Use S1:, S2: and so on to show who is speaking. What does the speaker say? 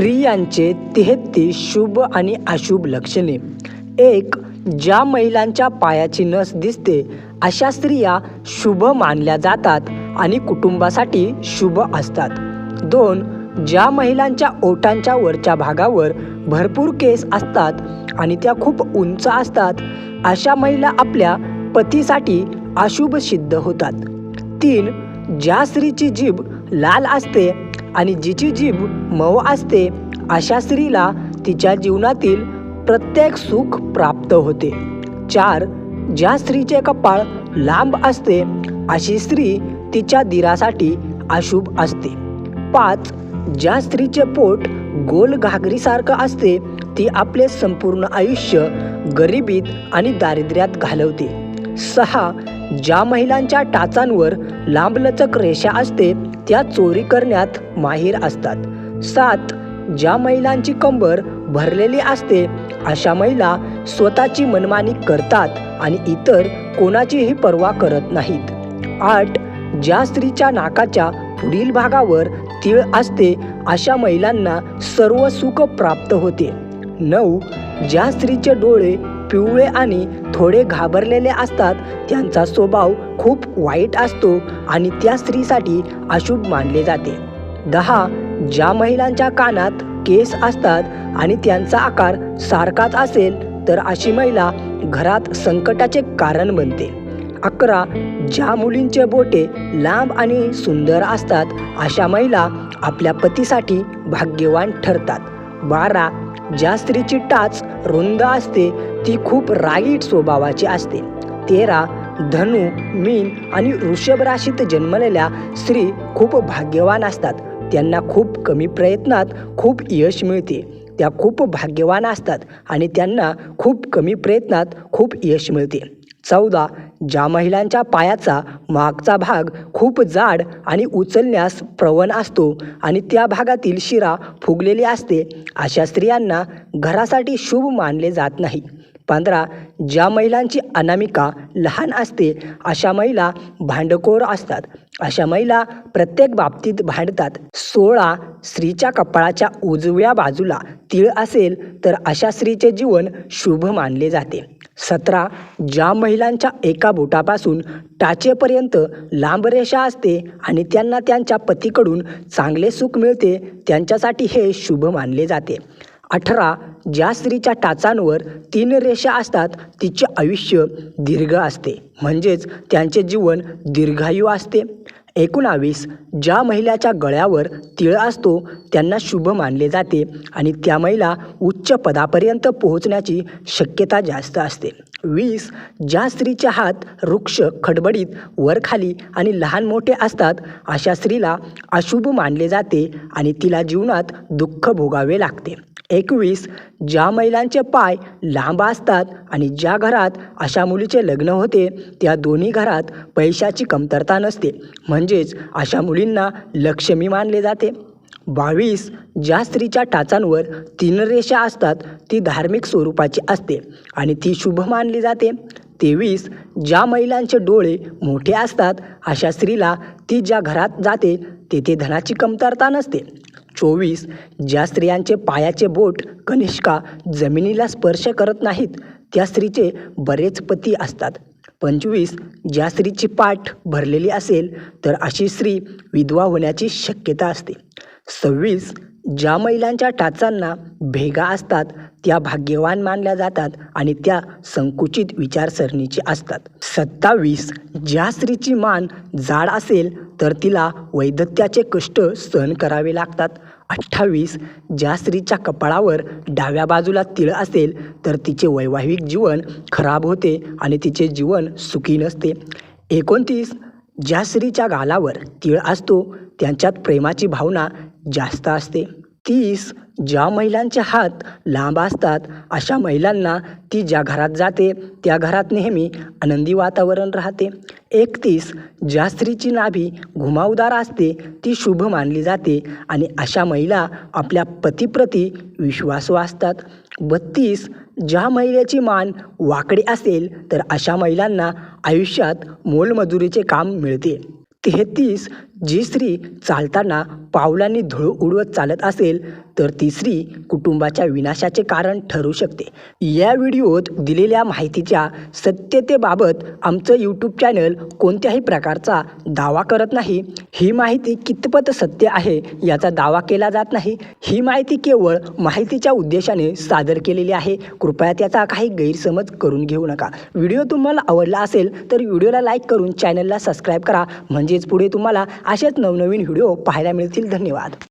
S1: स्त्रियांचे तेहतीस शुभ आणि अशुभ लक्षणे. एक ज्या महिलांच्या पायाची नस दिसते अशा स्त्रिया शुभ मानल्या जातात आणि कुटुंबासाठी शुभ असतात. दोन ज्या महिलांच्या ओटांच्या वरच्या भागावर भरपूर केस असतात आणि त्या खूप उंच असतात अशा महिला आपल्या पतीसाठी अशुभ सिद्ध होतात. तीन ज्या स्त्रीची जीभ लाल असते आणि जिची जीभ मऊ असते अशा स्त्रीला तिच्या जीवनातील प्रत्येक सुख प्राप्त होते. चार ज्या स्त्रीचे कपाळ लांब असते अशी स्त्री तिच्या दिरासाठी अशुभ असते. पाच ज्या स्त्रीचे पोट गोल घागरीसारखं असते ती आपले संपूर्ण आयुष्य गरिबीत आणि दारिद्र्यात घालवते. सहा ज्या महिलांच्या टाचांवर लांबलचक रेषा असते त्या चोरी करण्यात माहीर असतात. सात ज्या महिलांची कंबर भरलेली असते अशा महिला स्वतःची मनमानी करतात आणि इतर कोणाचीही पर्वा करत नाहीत. आठ ज्या स्त्रीच्या नाकाच्या पुढील भागावर तीळ असते अशा महिलांना सर्व सुख प्राप्त होते. नऊ ज्या स्त्रीचे डोळे पिवळे आणि थोडे घाबरलेले असतात. त्यांचा स्वभाव खूप वाईट असतो आणि त्या स्त्रीसाठी अशुभ मानले जाते. दहा ज्या महिलांच्या कानात केस असतात आणि त्यांचा आकार सारखाच असेल तर अशी महिला घरात संकटाचे कारण बनते. अकरा ज्या मुलींचे बोटे लांब आणि सुंदर असतात अशा महिला आपल्या पतीसाठी भाग्यवान ठरतात. बारा ज्या स्त्रीची टाच रुंद असते ती खूप रागीट स्वभावाची असते. तेरा धनु मीन आणि वृषभ राशीत जन्मलेल्या स्त्री खूप भाग्यवान असतात. त्यांना खूप कमी प्रयत्नात खूप यश मिळते. त्या खूप भाग्यवान असतात आणि त्यांना खूप कमी प्रयत्नात खूप यश मिळते. चौदा ज्या महिलांच्या पायाचा मागचा भाग खूप जाड आणि उचलण्यास प्रवण असतो आणि त्या भागातील शिरा फुगलेली असते अशा स्त्रियांना घरासाठी शुभ मानले जात नाही. पंधरा ज्या महिलांची अनामिका लहान असते अशा महिला भांडखोर असतात. अशा महिला प्रत्येक बाबतीत भांडतात. सोळा स्त्रीच्या कपाळाच्या उजव्या बाजूला तीळ असेल तर अशा स्त्रीचे जीवन शुभ मानले जाते. सतरा ज्या महिलांच्या एका बोटापासून टाचेपर्यंत लांब रेषा असते आणि त्यांना त्यांच्या पतीकडून चांगले सुख मिळते त्यांच्यासाठी हे शुभ मानले जाते. अठरा ज्या स्त्रीच्या टाचांवर तीन रेषा असतात तिचे आयुष्य दीर्घ असते. म्हणजेच त्यांचे जीवन दीर्घायू असते. एकोणावीस ज्या महिलाच्या गळ्यावर तिळ असतो त्यांना शुभ मानले जाते आणि त्या महिला उच्च पदापर्यंत पोहोचण्याची शक्यता जास्त असते. वीस ज्या स्त्रीचे हात वृक्ष खडबडीत वरखाली आणि लहान मोठे असतात अशा स्त्रीला अशुभ मानले जाते आणि तिला जीवनात दुःख भोगावे लागते. एकवीस ज्या महिलांचे पाय लांब असतात आणि ज्या घरात अशा मुलीचे लग्न होते त्या दोन्ही घरात पैशाची कमतरता नसते. म्हणजेच अशा मुलींना लक्ष्मी मानले जाते. बावीस ज्या स्त्रीच्या टाचांवर तीन रेषा असतात ती धार्मिक स्वरूपाची असते आणि ती शुभ मानली जाते. तेवीस ज्या महिलांचे डोळे मोठे असतात अशा स्त्रीला ती ज्या घरात जाते तेथे धनाची कमतरता नसते. चोवीस ज्या स्त्रियांचे पायाचे बोट कनिष्का जमिनीला स्पर्श करत नाहीत त्या स्त्रीचे बरेच पती असतात. पंचवीस ज्या स्त्रीची पाठ भरलेली असेल तर अशी स्त्री विधवा होण्याची शक्यता असते. सव्वीस ज्या महिलांच्या टाचांना भेगा असतात त्या भाग्यवान मानल्या जातात आणि त्या संकुचित विचारसरणीची असतात. सत्तावीस ज्या स्त्रीची मान जाड असेल तर तिला वैधत्याचे कष्ट सहन करावे लागतात. अठ्ठावीस ज्या स्त्रीच्या कपाळावर डाव्या बाजूला तिळ असेल तर तिचे वैवाहिक जीवन खराब होते आणि तिचे जीवन सुखी नसते. एकोणतीस ज्या स्त्रीच्या गालावर तिळ असतो त्यांच्यात प्रेमाची भावना जास्त असते. तीस ज्या महिलांचे हात लांब असतात अशा महिलांना ती ज्या घरात जाते त्या घरात नेहमी आनंदी वातावरण राहते. एकतीस ज्या स्त्रीची नाभी घुमावदार असते ती शुभ मानली जाते आणि अशा महिला आपल्या पतीप्रती विश्वासू असतात. बत्तीस ज्या महिलेची मान वाकडी असेल तर अशा महिलांना आयुष्यात मोलमजुरीचे काम मिळते. तेहतीस जी स्त्री चालताना पावलांनी धूळ उडवत चालत असेल तर ती स्त्री कुटुंबाच्या विनाशाचे कारण ठरू शकते. या व्हिडिओत दिलेल्या माहितीच्या सत्यतेबाबत आमचं यूट्यूब चॅनल कोणत्याही प्रकारचा दावा करत नाही. ही माहिती कितपत सत्य आहे याचा दावा केला जात नाही. ही माहिती केवळ माहितीच्या उद्देशाने सादर केलेली आहे. कृपया त्याचा काही गैरसमज करून घेऊ नका. व्हिडिओ तुम्हाला आवडला असेल तर व्हिडिओला लाईक करून चॅनलला सबस्क्राईब करा. म्हणजेच पुढे तुम्हाला असेच नवनवीन व्हिडिओ पाहायला मिळतील. धन्यवाद.